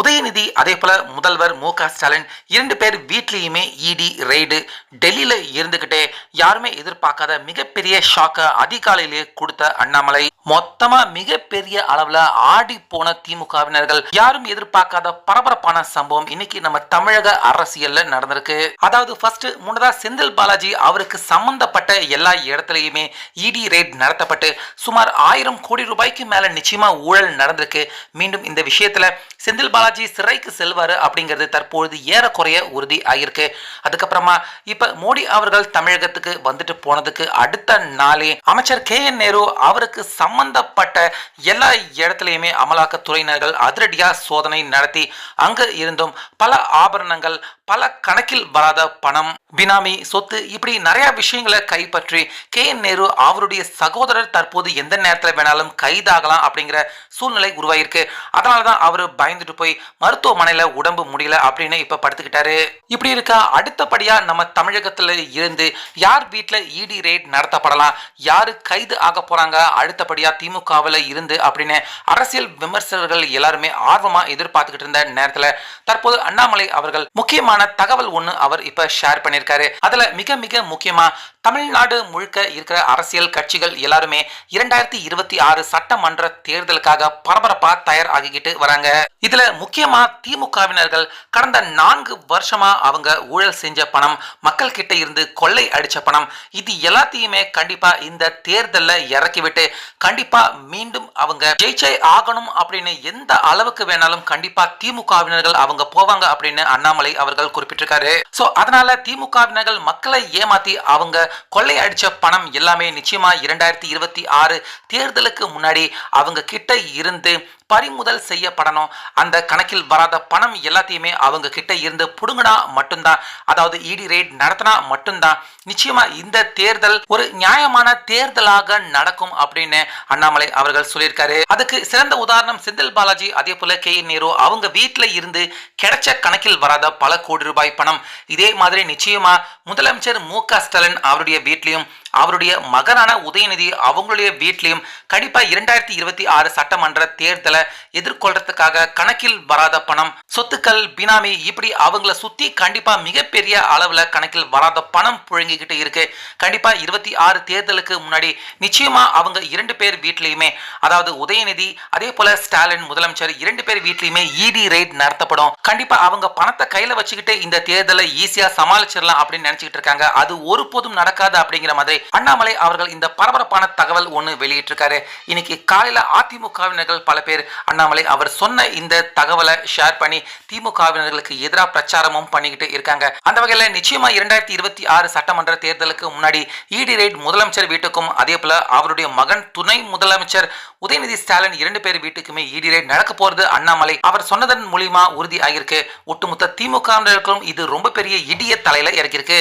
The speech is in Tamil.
உதயநிதி அதே போல முதல்வர் மு க ஸ்டாலின் இரண்டு பேர் வீட்லேயுமே இடி ரெய்டு டெல்லியில இருந்துகிட்டே யாருமே எதிர்பார்க்காத மிகப்பெரிய ஷாக்கை அதிகாலையிலேயே கொடுத்த அண்ணாமலை. மொத்தமா மிகப்பெரிய அளவுல ஆடி போன திமுகவினர்கள் யாரும் எதிர்பார்க்காத பரபரப்பான சம்பவம் இன்னைக்கு நம்ம தமிழக அரசியல்ல நடந்திருக்கு. அதாவது ஃபர்ஸ்ட் முன்னதா செந்தில் பாலாஜி அவருக்கு சம்பந்தப்பட்ட எல்லா இடத்துலயுமே இடி ரெய்ட் நடத்தப்பட்டு சுமார் ஆயிரம் கோடி ரூபாய்க்கு மேல நிச்சயமா ஊழல் நடந்திருக்கு. மீண்டும் இந்த விஷயத்துல செந்தில் பாலாஜி சிறைக்கு செல்வாரு அப்படிங்கிறது தற்பொழுது ஏறக்குறைய உறுதி ஆகியிருக்கு. அதுக்கப்புறமா இப்ப மோடி அவர்கள் தமிழகத்துக்கு வந்துட்டு போனதுக்கு அடுத்த நாளே அமைச்சர் கே என் நேரு அவருக்கு சம்பந்தப்பட்ட எல்லா இடத்துலையுமே அமலாக்கத்துறையினர்கள் அதிரடியா சோதனை நடத்தி அங்கு இருந்தும் பல ஆபரணங்கள் பல கணக்கில் வராத பணம் பினாமி சொத்து இப்படி நிறைய விஷயங்களை கைப்பற்றி கே என் நேரு அவருடைய சகோதரர் தற்போது எந்த நேரத்தில் வேணாலும் கைதாகலாம் அப்படிங்கிற சூழ்நிலை உருவாயிருக்கு. அதனால தான் அவர் பயந்துட்டு போய் மருத்துவமனையில உடம்பு முடியல அப்படின்னு இப்ப படுத்துக்கிட்டாரு. இப்படி இருக்க? அடுத்தபடியா நம்ம தமிழகத்துல இருந்து யார் வீட்டில் இடி ரெய்ட் நடத்தப்படலாம்? யாரு கைது ஆக போறாங்க? அடுத்தபடியா திமுகவில் இருந்து அப்படின்னு அரசியல் விமர்சகர்கள் எல்லாருமே ஆர்வமா எதிர்பார்த்துக்கிட்டு இருந்த நேரத்துல தற்போது அண்ணாமலை அவர்கள் முக்கியமான தகவல் ஒண்ணு அவர் இப்ப ஷேர் பண்ணியிருக்காரு. அதுல மிக மிக முக்கியமா தமிழ்நாடு முழுக்க இருக்கிற அரசியல் கட்சிகள் எல்லாருமே இரண்டாயிரத்தி இருபத்தி ஆறு சட்டமன்ற தேர்தலுக்காக பரபரப்பா தயார் ஆகிக்கிட்டு வராங்க. இதுல முக்கியமா திமுகவினர்கள் கடந்த நான்கு வருஷமா அவங்க ஊழல் செஞ்ச பணம் மக்கள் கிட்ட இருந்து கொள்ளை அடிச்ச பணம் இது எல்லாத்தையுமே கண்டிப்பா இந்த தேர்தல்ல இறக்கிவிட்டு கண்டிப்பா மீண்டும் அவங்க ஜெயிச்சே ஆகணும் அப்படின்னு எந்த அளவுக்கு வேணாலும் கண்டிப்பா திமுகவினர்கள் அவங்க போவாங்க அப்படின்னு அண்ணாமலை அவர்கள் குறிப்பிட்டிருக்காரு. சோ அதனால திமுகவினர்கள் மக்களை ஏமாத்தி அவங்க கொள்ளை அடிச்ச பணம் எல்லாமே நிச்சயமா இரண்டாயிரத்தி இருபத்தி ஆறு தேர்தலுக்கு முன்னாடி அவங்க கிட்ட இருந்து பறிமுதல் செய்யப்படணும். அந்த கணக்கில் வராத பணம் எல்லாத்தையுமே அவங்க கிட்ட இருந்து புடுங்கினா மட்டும்தான். அதாவது இடி ரேட் நடத்தினா மட்டும்தான். நிச்சயமா இந்த தேர்தல் ஒரு நியாயமான தேர்தலாக நடக்கும் அப்படின்னு அண்ணாமலை அவர்கள் சொல்லியிருக்காரு. அதுக்கு சிறந்த உதாரணம் செந்தில் பாலாஜி அதே போல கே நேரு அவங்க வீட்டில் இருந்து கிடைச்ச கணக்கில் வராத பல கோடி ரூபாய் பணம். இதே மாதிரி நிச்சயமா முதலமைச்சர் மு ஸ்டாலின் அவருடைய வீட்லையும் அவருடைய மகனான உதயநிதி அவங்களுடைய வீட்லையும் கண்டிப்பா இரண்டாயிரத்தி இருபத்தி ஆறு சட்டமன்ற தேர்தலை எதிர்கொள்றதுக்காக கணக்கில் வராத பணம் சொத்துக்கள் பினாமி இப்படி அவங்கள சுத்தி கண்டிப்பா மிகப்பெரிய அளவுல கணக்கில் வராத பணம் புழங்கிக்கிட்டு இருக்கு. கண்டிப்பா இருபத்தி ஆறு தேர்தலுக்கு முன்னாடி நிச்சயமா அவங்க இரண்டு பேர் வீட்லயுமே அதாவது உதயநிதி அதே போல ஸ்டாலின் முதலமைச்சர் இரண்டு பேர் வீட்லயுமே இடி ரைட் நடத்தப்படும். கண்டிப்பா அவங்க பணத்தை கையில வச்சுக்கிட்டு இந்த தேர்தலை ஈஸியா சமாளிச்சிடலாம் அப்படின்னு நினைச்சுக்கிட்டு இருக்காங்க. அது ஒருபோதும் நடக்காது அப்படிங்கிற மாதிரி அண்ணாமலை அவர்கள் இந்த பரபரப்பான தகவல் ஒன்று வெளியிட்டிருக்காரு. இன்னைக்கு காலையில அதிமுகவினர்கள் பல பேர் அண்ணாமலை அவர் சொன்ன இந்த தகவலை ஷேர் பண்ணி திமுகவினர்களுக்கு எதிராக பிரச்சாரமும் பண்ணிக்கிட்டு இருக்காங்க. அந்த வகையில் நிச்சயமா இரண்டாயிரத்தி இருபத்தி ஆறு சட்டமன்ற தேர்தலுக்கு முன்னாடி இடி ரைட் முதலமைச்சர் வீட்டுக்கும் அதே போல அவருடைய மகன் துணை முதலமைச்சர் உதயநிதி ஸ்டாலின் இரண்டு பேர் வீட்டுக்குமே இடி ரைட் நடக்க போறது அண்ணாமலை. அவர் சொன்னதன் மூலியமா உறுதி ஆகியிருக்கு ஒட்டுமொத்த திமுகவினருக்கும் இது ரொம்ப பெரிய இடிய தலையில இறக்கியிருக்கு.